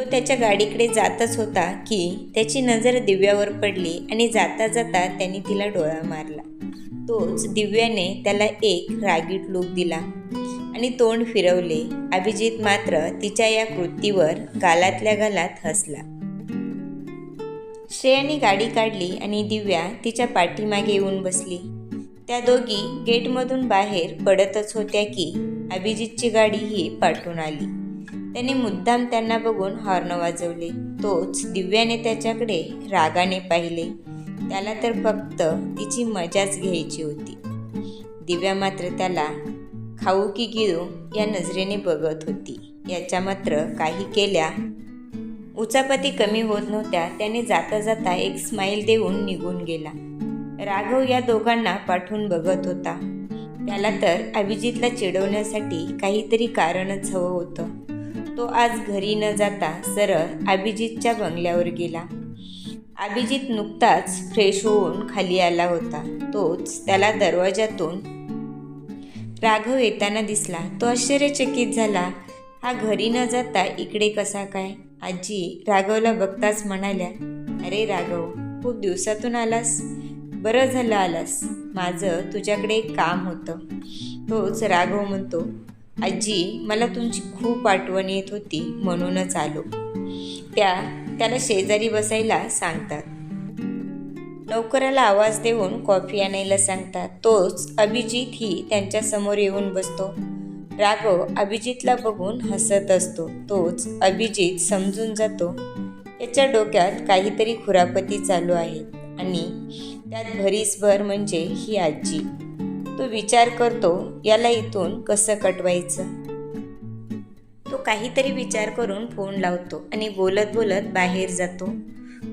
तो त्याच्या गाडीकडे जातच होता की त्याची नजर दिव्यावर पडली आणि जाता जाता त्याने तिला डोळा मारला. तोच दिव्याने त्याला एक रागीट लूक दिला आणि तोंड फिरवले. अभिजित मात्र तिच्या या कृतीवर गालातल्या गालात हसला. श्रेयाने गाडी काढली आणि दिव्या तिच्या पाठीमागे येऊन बसली. त्या दोघी गेटमधून बाहेर पडतच होत्या की अभिजितची गाडी ही पाठून आली. त्याने मुद्दाम त्यांना बघून हॉर्न वाजवले. तोच दिव्याने त्याच्याकडे रागाने पाहिले. त्याला तर फक्त तिची मजाच घ्यायची होती. दिव्या मात्र त्याला खाऊ की गिळू या नजरेने बघत होती. याच्या मात्र काही केल्या उचापती कमी होत नव्हत्या. त्याने जाता जाता एक स्माईल देऊन निघून गेला. राघव या दोघांना पाठवून बघत होता. त्याला तर अभिजितला चिडवण्यासाठी काहीतरी कारणच हवं होतं. तो आज घरी न जाता सरळ अभिजितच्या बंगल्यावर गेला. अभिजित नुकताच फ्रेश होऊन खाली आला होता. तोच त्याला दरवाजातून राघव येताना दिसला. तो आश्चर्यचकित झाला. हा घरी न जाता इकडे कसा काय? आजी राघवला बघताच म्हणाल्या अरे राघव खूप दिवसातून आलास. बरं झालं आलास. माझं तुझ्याकडे एक काम होतं. तोच राघव म्हणतो आजी मला तुमची खूप आठवण येत होती म्हणूनच आलो. त्या त्याला शेजारी बसायला सांगतात. नौकराला आवाज देऊन कॉफी आणायला सांगतात. तोच अभिजित ही त्यांच्यासमोर येऊन बसतो. राघव अभिजितला बघून हसत असतो. तोच अभिजित समजून जातो. याच्या डोक्यात काहीतरी खुरापती चालू आहे आणि त्यात भरीसभर म्हणजे ही आजी. तो विचार करतो याला इथून कसं कटवायचं? तो काहीतरी विचार करून फोन लावतो आणि बोलत बोलत बाहेर जातो.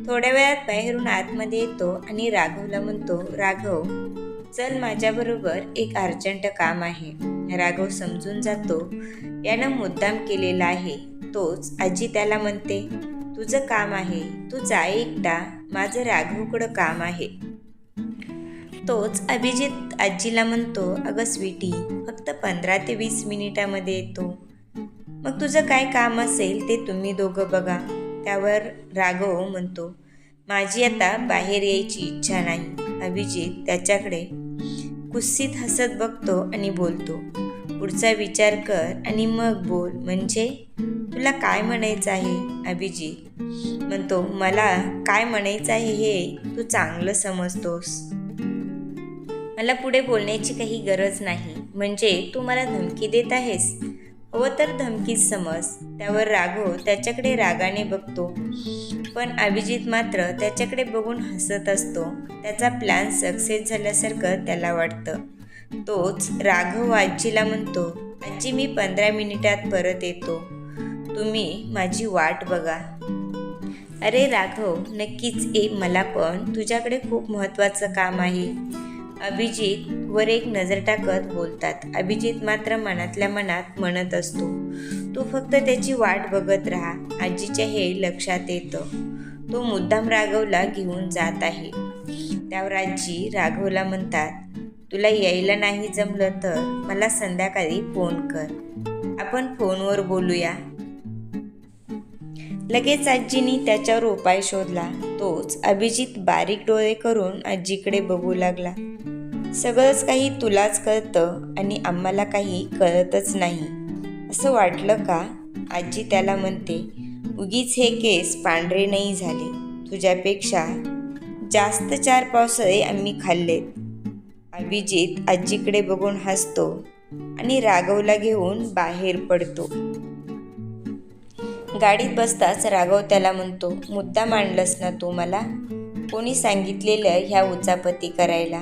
थोड्या वेळात बाहेरून आतमध्ये येतो आणि राघवला म्हणतो राघव चल माझ्याबरोबर एक अर्जंट काम आहे. राघव समजून जातो यानं मुद्दाम केलेला आहे. तोच आजी त्याला म्हणते तुझं काम आहे तू जा एकटा माझं राघवकडं काम आहे. तोच अभिजित आजीला म्हणतो अगं स्वीटी फक्त पंधरा ते वीस मिनिटामध्ये येतो. मग तुझं काय काम असेल ते तुम्ही दोघं बघा. त्यावर राघव म्हणतो माझी आता बाहेर यायची इच्छा नाही. अभिजित त्याच्याकडे कुस्सीत हसत बघतो आणि बोलतो पुढचा विचार कर आणि मग बोल म्हणजे? तुला काय म्हणायचं आहे? अभिजित म्हणतो मला काय म्हणायचं आहे हे तू चांगलं समजतोस. मला पुढे बोलण्याची काही गरज नाही. म्हणजे तू मला धमकी देत आहेस? हवं तर धमकीच समज. त्यावर राघव त्याच्याकडे रागाने बघतो. पण अभिजित मात्र त्याच्याकडे बघून हसत असतो. त्याचा प्लॅन सक्सेस झाल्यासारखं त्याला वाटतं. तोच राघव आजीला म्हणतो आजी मी पंधरा मिनिटात परत येतो. तुम्ही माझी वाट बघा. अरे राघव नक्कीच ये मला पण. तुझ्याकडे खूप महत्त्वाचं काम आहे. अभिजित वर एक नजर टाकत बोलतात. अभिजित मात्र मनातल्या मनात म्हणत असतो तू फक्त त्याची वाट बघत राहा. आजीच्या हे लक्षात येतं. तो मुद्दाम राघवला घेऊन जात आहे. त्यावर आजी राघवला म्हणतात तुला यायला नाही जमलं तर मला संध्याकाळी फोन कर. आपण फोनवर बोलूया. लगेच आजीनी त्याच्यावर उपाय शोधला. तोच अभिजित बारीक डोळे करून आजीकडे बघू लागला. सगळंच काही तुलाच कळतं आणि आम्हाला काही कळतच नाही. असं वाटलं का? आजी त्याला म्हणते उगीच हे केस पांढरे नाही झाले. तुझ्यापेक्षा जास्त चार पावसाळे आम्ही खाल्लेत. अभिजित आजीकडे बघून हसतो आणि राघवला घेऊन बाहेर पडतो. गाडीत बसताच राघव त्याला म्हणतो मुद्दा मांडलंस ना तू मला? कोणी सांगितलेलं ह्या उचापती करायला?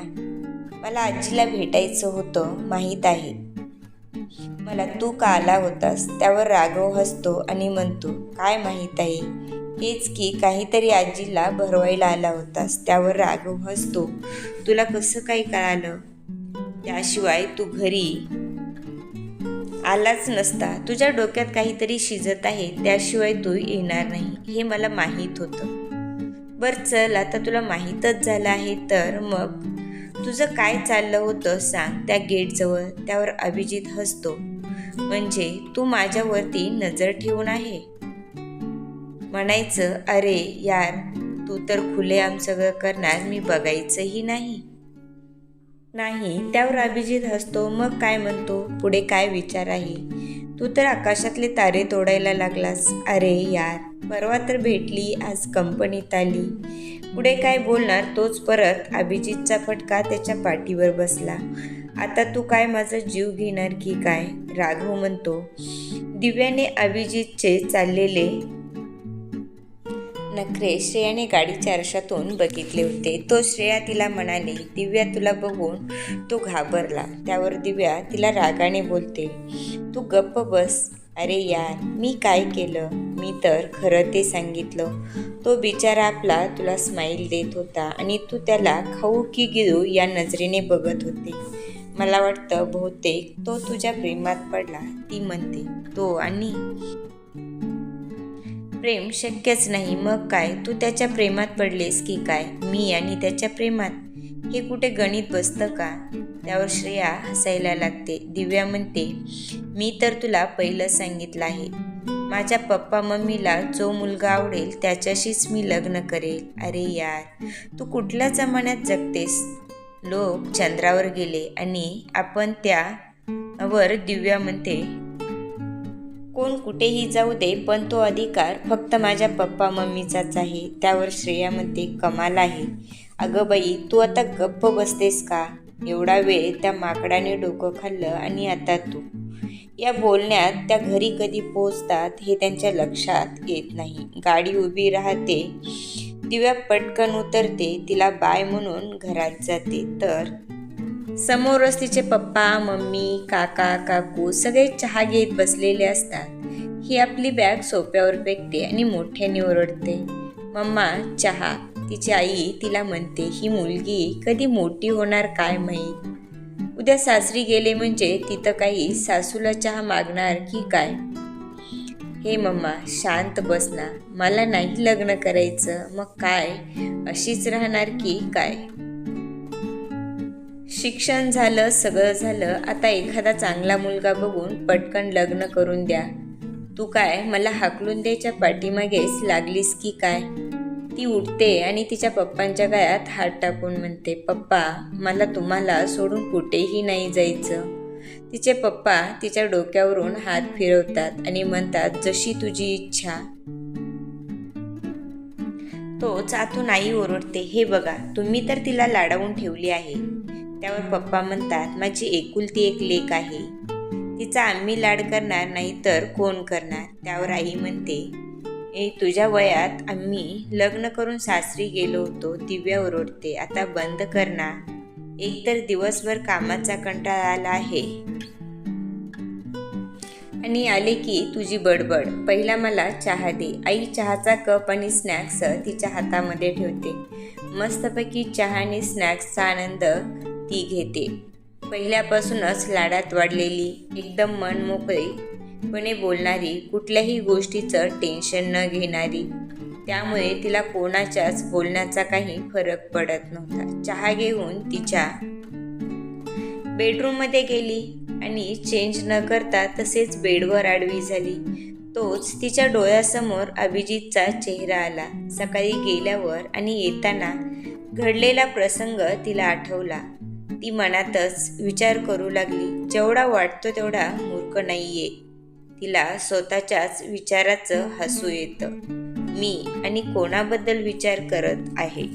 मला आजीला भेटायचं होतं माहीत आहे. मला तू का आला होतास? त्यावर राघव हसतो आणि म्हणतो काय माहीत आहे? हेच की काहीतरी आजीला भरवायला आला होतास. त्यावर राघव हसतो. तुला कसं काही कळालं? त्याशिवाय तू घरी आलाच नसता. तुझ्या डोक्यात काहीतरी शिजत आहे. त्याशिवाय तू येणार नाही. हे मला माहीत होतं. बरं चल. आता तुला माहीतच झालं आहे तर मग तुझं काय चाललं होतं सांग. त्या गेटजवळ त्यावर अभिजित हसतो. म्हणजे तू माझ्यावरती नजर ठेवून आहे. म्हणायचं अरे यार तू तर खुलेआम सगळं करणार मी बघायचंही नाही. नाही. त्यावर अभिजित हसतो. मग काय म्हणतो? पुढे काय विचार आहे? तू तर आकाशातले तारे तोडायला लागलास. अरे यार परवा तर भेटली आज कंपनीत आली. पुढे काय बोलणार तोच परत अभिजितचा फटका त्याच्या पाठीवर बसला. आता तू काय माझा जीव घेणार की काय? राघव म्हणतो. दिव्याने अभिजितचे चाललेले नखरे श्रेयाने गाडीच्या आरशातून बघितले होते. तो श्रेया तिला म्हणाले दिव्या तुला बघून तो घाबरला. त्यावर दिव्या तिला रागाने बोलते तू गप्प बस. अरे यार मी काय केलं? मी तर खरं ते सांगितलं. तो बिचारा आपला तुला स्माईल देत होता आणि तू त्याला खाऊ की गिरू या नजरेने बघत होते. मला वाटतं बहुतेक तो तुझ्या प्रेमात पडला ती म्हणते तो आणि प्रेम शक्यच नाही मग काय? तू त्याच्या प्रेमात पडलेस की काय? मी आणि त्याच्या प्रेमात? हे कुठे गणित बसतं का? त्यावर श्रेया हसायला लागते. दिव्या म्हणते मी तर तुला पहिलं सांगितलं आहे. माझ्या पप्पा मम्मीला जो मुलगा आवडेल त्याच्याशीच मी लग्न करेल. अरे यार तू कुठल्या जमान्यात जगतेस? लोक चंद्रावर गेले आणि आपण त्यावर दिव्या म्हणते कोण कुठेही जाऊ दे पण तो अधिकार फक्त माझ्या पप्पा मम्मीचाच आहे. त्यावर श्रेया म्हणते कमाल आहे. अगं बाई तू आता गप्प बसतेस का? एवढा वेळ त्या माकडाने डोकं खाल्लं आणि आता तू या बोलण्यात त्या घरी कधी पोचतात हे त्यांच्या लक्षात येत नाही. गाडी उभी राहते दिव्या पटकन उतरते तिला बाय म्हणून घरात जाते. तर समोरच तिचे पप्पा मम्मी काका काकू सगळे चहा घेत बसलेले असतात. ही आपली बॅग सोप्यावर फेकते आणि मोठ्याने ओरडते. मम्मा चहा. तिची आई तिला म्हणते ही मुलगी कधी मोठी होणार काय माहीत? उद्या सासरी गेले म्हणजे तिथं काही सासूला चहा मागणार की काय? हे मम्मा शांत बस ना. मला नाही लग्न करायचं. मग काय? अशीच राहणार की काय? शिक्षण झालं सगळं झालं. आता एखादा चांगला मुलगा बघून पटकन लग्न करून द्या. तू काय? मला हाकलून द्यायच्या पाठीमागेच लागलीस की काय? ती उठते आणि तिच्या पप्पांच्या गळ्यात हात टाकून म्हणते पप्पा मला तुम्हाला सोडून कुठेही नाही जायचं. तिचे पप्पा तिच्या डोक्यावरून हात फिरवतात आणि म्हणतात जशी तुझी इच्छा. तो चातून आई ओरडते हे बघा तुम्ही तर तिला लाडावून ठेवली आहे. त्यावर पप्पा म्हणतात माझी एकुलती एक लेक आहे. तिचा आम्ही लाड करणार नाही तर कोण करणार? त्यावर आई म्हणते ए तुझ्या वयात आम्ही लग्न करून सासरी गेलो होतो दिव्या ओरडते आता बंद करणार एकतर दिवसभर कामाचा कंटाळा आला आहे. आणि आले की तुझी बडबड. पहिला मला चहा दे. आई चहाचा कप आणि स्नॅक्स तिच्या हातामध्ये ठेवते. मस्तपैकी चहा आणि स्नॅक्सचा आनंद ती घेते. पहिल्यापासूनच लाडात वाढलेली एकदम मन पणे बोलणारी कुठल्याही गोष्टीचं टेन्शन न घेणारी. त्यामुळे तिला कोणाच्याच बोलण्याचा काही फरक पडत नव्हता. चहा घेऊन तिच्या बेडरूममध्ये गेली आणि चेंज न करता तसेच बेडवर आडवी झाली. तोच तिच्या डोळ्यासमोर अभिजितचा चेहरा आला. सकाळी गेल्यावर आणि येताना घडलेला प्रसंग तिला आठवला. ती मनातच विचार करू लागली. जेवढा वाटतो तेवढा मूर्ख नाहीये. तिला स्वतःच्याच विचाराचं हसू येतं. मी आणि कोणाबद्दल विचार करत आहे?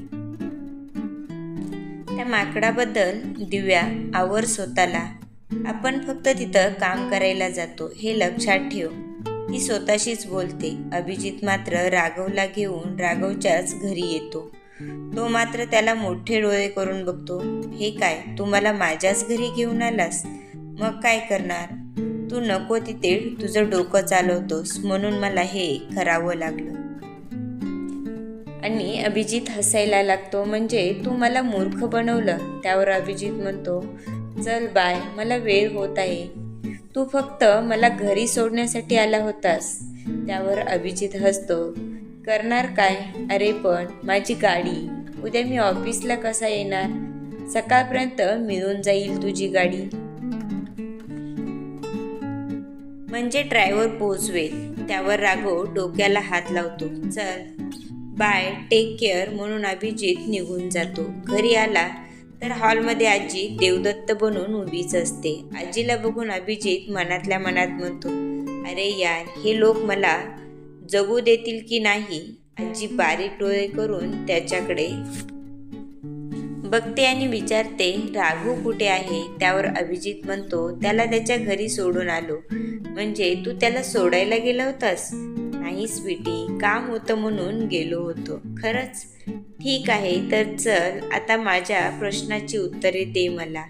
त्या माकडाबद्दल दिव्या आवर स्वतःला. आपण फक्त तिथं काम करायला जातो हे लक्षात ठेव. ती स्वतःशीच बोलते. अभिजित मात्र राघवला घेऊन राघवच्याच घरी येतो. तो मात्र त्याला मोठे डोळे करून बघतो. हे काय तू मला माझ्याच घरी घेऊन आलास? मग काय करणार? तू नको तिथे तुझं डोकं चालवतोस म्हणून मला हे करावं लागलं. आणि अभिजित हसायला लागतो म्हणजे तू मला मूर्ख बनवलं. त्यावर अभिजित म्हणतो चल बाय मला वेळ होत आहे. तू फक्त मला घरी सोडण्यासाठी आला होतास. त्यावर अभिजित हसतो करणार काय? अरे पण माझी गाडी. उद्या मी ऑफिसला कसा येणार? सकाळपर्यंत मिळून जाईल तुझी गाडी. म्हणजे ड्रायव्हर पोचवेल त्यावर राघव डोक्याला हात लावतो. चल. बाय टेक केअर म्हणून अभिजित निघून जातो. घरी आला तर हॉलमध्ये आजी देवदत्त बनून उभीच असते. आजीला बघून अभिजित मनातल्या मनात म्हणतो अरे यार हे लोक मला जगू देतील की नाही? आजी बारीक डोळे करून त्याच्याकडे बघते आणि विचारते राघू कुठे आहे? त्यावर अभिजित म्हणतो त्याला त्याच्या घरी सोडून आलो. म्हणजे तू त्याला सोडायला गेला होतास? नाही स्वीटी काम होतं म्हणून गेलो होतो. खरंच? ठीक आहे तर चल आता माझ्या प्रश्नाची उत्तरे दे मला.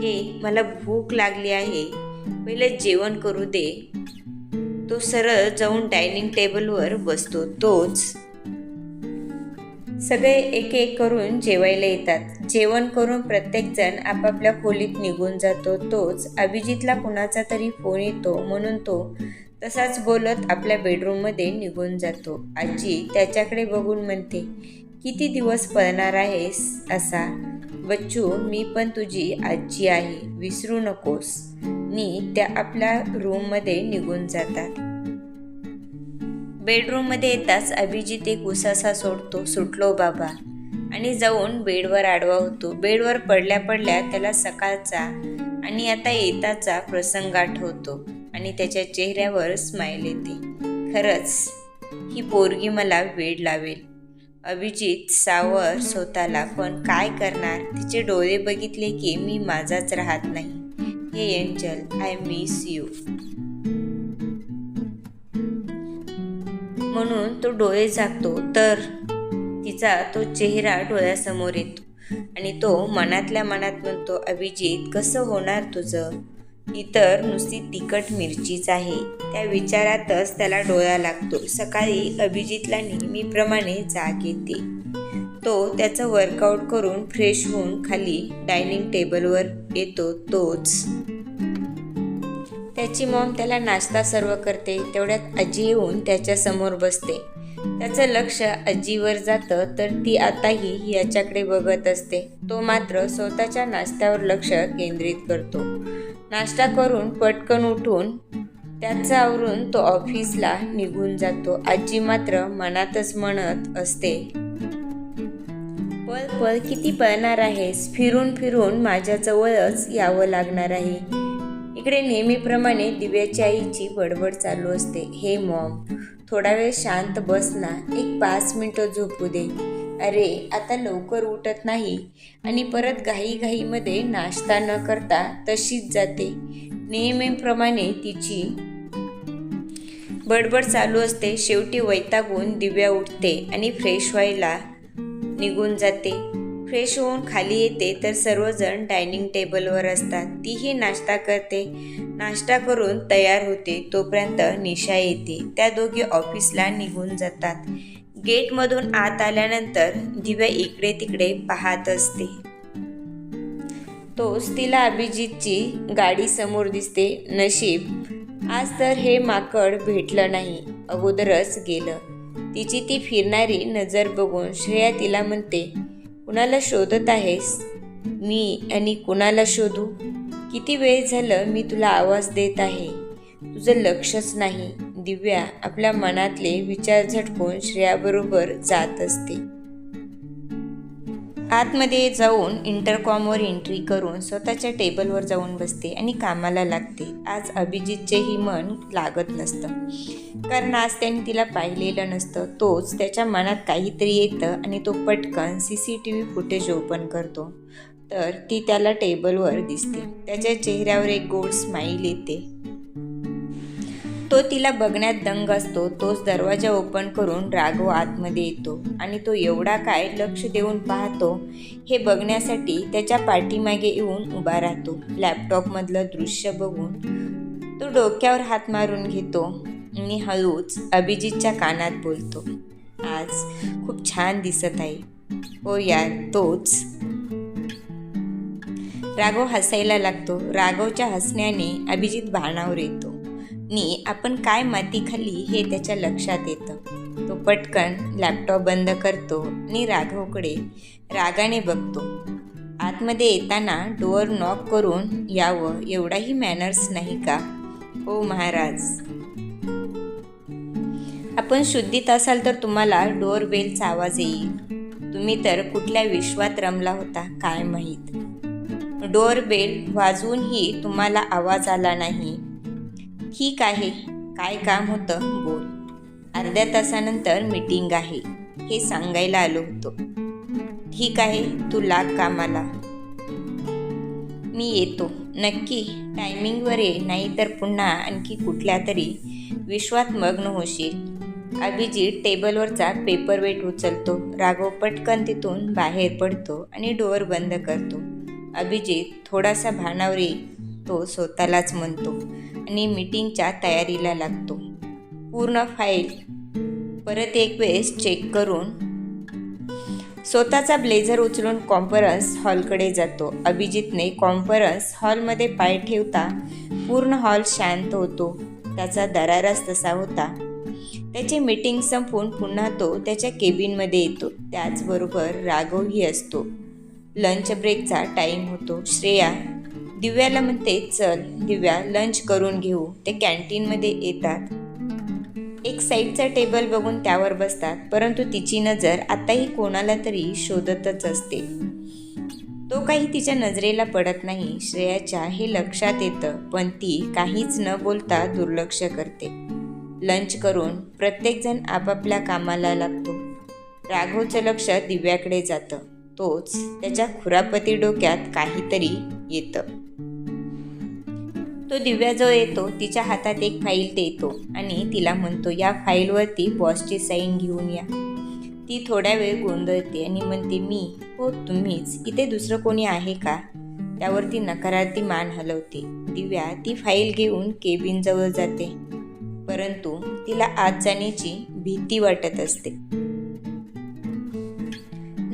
हे मला भूक लागली आहे. पहिलं जेवण करू दे. तो सरळ जाऊन डायनिंग टेबलवर बसतो तोच सगळे एक एक करून जेवायला येतात. जेवण करून प्रत्येकजण आपापल्या खोलीत निघून जातो. तोच अभिजितला कुणाचा तरी फोन येतो म्हणून तो तसाच बोलत आपल्या बेडरूममध्ये निघून जातो. आजी त्याच्याकडे बघून म्हणते किती दिवस पळणार आहेस असा? बच्चू मी पण तुझी आजी आहे. विसरू नकोस नी त्या आपल्या रूममध्ये निघून जातात. बेडरूममध्ये येताच अभिजित एक उसासा सोडतो सुटलो बाबा. आणि जाऊन बेडवर आडवा होतो. बेडवर पडल्या पडल्या त्याला सकाळचा आणि आता येताचा प्रसंग आठवतो आणि त्याच्या चेहऱ्यावर स्माईल येते. खरंच ही पोरगी मला वेड लावेल. अभिजित सावर स्वतःला पण काय करणार? तिचे डोळे बघितले की मी माझाच राहत नाही. हे एंजल आय मिस यू म्हणून तो डोळे झाकतो तर तिचा तो चेहरा डोळ्यासमोर येतो आणि तो मनातल्या मनात म्हणतो अभिजित कसं होणार तुझं? ही तर नुसती तिखट मिरचीच आहे. त्या विचारातच त्याला डोळा लागतो. सकाळी अभिजितला नेहमीप्रमाणे जाग येते. तो त्याचं वर्कआउट करून फ्रेश होऊन खाली डायनिंग टेबलवर येतो तोच. त्याची मॉम त्याला नाश्ता सर्व करते तेवढ्यात आजी येऊन त्याच्यासमोर बसते. त्याचं लक्ष आजीवर जातं तर ती आताही याच्याकडे बघत असते. तो मात्र स्वतःच्या नाश्त्यावर लक्ष केंद्रित करतो. नाश्ता करून पटकन उठून त्याचं आवरून तो ऑफिसला निघून जातो. आजी मात्र मनातच म्हणत असते पळ पळ किती पळणार आहेस? फिरून फिरून माझ्या जवळच यावं लागणार आहे. इकडे नेहमीप्रमाणे दिव्याच्या आईची बडबड चालू असते. हे मॉम थोडा वेळ शांत बस ना. एक पाच मिनटं झोपू दे. अरे आता लवकर उठत नाही. आणि परत घाईघाईमध्ये नाश्ता न करता तशीच जाते. नेहमीप्रमाणे तिची बडबड चालू असते. शेवटी वैतागून दिव्या उठते आणि फ्रेश व्हायला निघून जाते. फ्रेश होऊन खाली येते तर सर्वजण डायनिंग टेबलवर असतात. तीही नाश्ता करते. नाश्ता करून तयार होते. तोपर्यंत निशा येते. त्या दोघी ऑफिसला निघून जातात. गेटमधून आत आल्यानंतर दिव्या इकडे तिकडे पाहत असते. तोच तिला अभिजितची गाडी समोर दिसते. नशीब आज तर हे माकड भेटलं नाही. अगोदरच गेलं. तिची ती फिरणारी नजर बघून श्रेया तिला म्हणते कुणाला शोधत आहेस? मी आणि कुणाला शोधू? किती वेळ झालं मी तुला आवाज देत आहे? तुझं लक्षच नाही. दिव्या आपल्या मनातले विचार झटकून श्रेयाबरोबर जात असते. आतमध्ये जाऊन इंटरकॉमवर एंट्री करून स्वतःच्या टेबलवर जाऊन बसते आणि कामाला लागते. आज अभिजितचेही मन लागत नसतं. कारण आज त्याने तिला पाहिलेलं नसतं. तोच त्याच्या मनात काहीतरी येतं आणि तो पटकन C C T V footage open करतो. तर ती त्याला टेबलवर दिसते. त्याच्या चेहऱ्यावर एक गोड स्माईल येते. तो तिला बघण्यात दंग असतो. तोच दरवाजा ओपन करून राघव आतमध्ये येतो आणि तो एवढा काय लक्ष देऊन पाहतो हे बघण्यासाठी त्याच्या पाठीमागे येऊन उभा राहतो. लॅपटॉपमधलं दृश्य बघून तो डोक्यावर हात मारून घेतो आणि हळूच अभिजितच्या कानात बोलतो आज खूप छान दिसत आहे. हो यार तोच. राघव हसायला लागतो. राघवच्या हसण्याने अभिजित भानावर येतो. नी आपण काय माती खाल्ली हे त्याच्या लक्षात येतं. तो पटकन लॅपटॉप बंद करतो आणि राघवकडे रागाने बघतो. आतमध्ये येताना डोअर नॉक करून यावं एवढाही मॅनर्स नाही का? हो महाराज. आपण शुद्धीत असाल तर तुम्हाला डोअर बेलचा आवाज येईल. तुम्ही तर कुठल्या विश्वात रमला होता काय माहीत? डोअर बेल वाजवूनही तुम्हाला आवाज आला नाही. ठीक आहे. काय काम होतं? बोल. अर्ध्या तासानंतर मीटिंग आहे. हे सांगायला आलो होतो. ठीक आहे तू लाग कामाला. मी येतो. नक्की. टायमिंगवर ये. नाहीतर पुन्हा आणखी कुठल्या तरी विश्वात मग्न होशील. अभिजित टेबलवरचा पेपर वेट उचलतो. राघव पटकन तिथून बाहेर पडतो आणि डोअर बंद करतो. अभिजित थोडासा भानावर तो स्वतःलाच म्हणतो. आणि मीटिंगच्या तयारीला लागतो. पूर्ण फाईल परत एक वेळेस चेक करून स्वतःचा ब्लेझर उचलून कॉन्फरन्स हॉलकडे जातो. अभिजितने कॉन्फरन्स हॉलमध्ये पाय ठेवता पूर्ण हॉल शांत होतो. त्याचा दरारस तसा होता. त्याची मीटिंग संपवून पुन्हा तो त्याच्या केबिनमध्ये येतो. त्याचबरोबर राघवही असतो. लंच ब्रेकचा टाईम होतो. श्रेया दिव्याला म्हणते चल दिव्या लंच करून घेऊ. ते कॅन्टीनमध्ये येतात. एक साईडचा टेबल बघून त्यावर बसतात परंतु तिची नजर आताही कोणाला तरी शोधतच असते. तो काही तिच्या नजरेला पडत नाही. श्रेयाच्या हे लक्षात येतं पण ती काहीच न बोलता दुर्लक्ष करते. लंच करून प्रत्येकजण आपापल्या कामाला लागतो. राघवचं लक्ष दिव्याकडे जातं. तोच त्याच्या खुरापती डोक्यात काहीतरी येतं. तो दिव्याजवळ येतो तिच्या हातात एक फाईल देतो आणि तिला म्हणतो या फाईलवरती बॉसची साईन घेऊन या. ती थोड्या वेळ गोंधळते आणि म्हणते मी? हो तुम्हीच. इथे दुसरं कोणी आहे का? त्यावरती नकारार्थी मान हलवते. दिव्या ती फाईल घेऊन केबिनजवळ जाते. परंतु तिला आत जाण्याची भीती वाटत असते.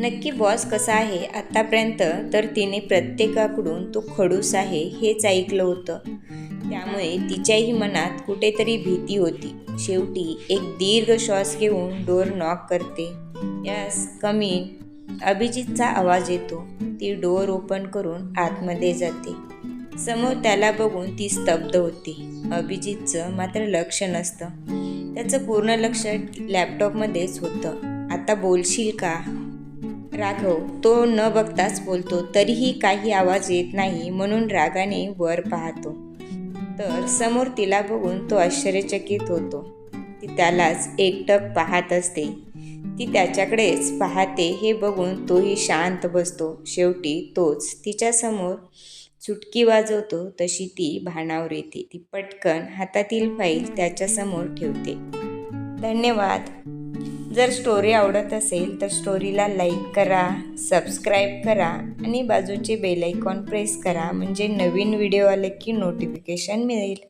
नक्की बॉस कसा आहे आतापर्यंत तर तिने प्रत्येकाकडून तो खडूस आहे हेच ऐकलं होतं. त्यामुळे तिच्याही मनात कुठेतरी भीती होती. शेवटी एक दीर्घ श्वास घेऊन डोर नॉक करते. यस कमी अभिजितचा आवाज येतो. ती डोअर ओपन करून आतमध्ये जाते. समोर त्याला बघून ती स्तब्ध होती. अभिजितचं मात्र लक्ष नसतं. त्याचं पूर्ण लक्ष लॅपटॉपमध्येच होतं. आता बोलशील का? राघव तो न बघताच बोलतो तरीही काही आवाज येत नाही म्हणून रागाने वर पाहतो. तर समोर तिला बघून तो आश्चर्यचकित होतो. ती त्यालाच एकटक पाहत असते. ती त्याच्याकडेच पाहते हे बघून तोही शांत बसतो. शेवटी तोच तिच्यासमोर चुटकी वाजवतो तशी ती भानावर येते. ती पटकन हातातील फाईल त्याच्यासमोर ठेवते. धन्यवाद. जर स्टोरी आवडत असेल तर स्टोरीला लाईक करा सबस्क्राईब करा आणि बाजूचे बेल आयकॉन प्रेस करा म्हणजे नवीन व्हिडिओ आले की नोटिफिकेशन मिळेल.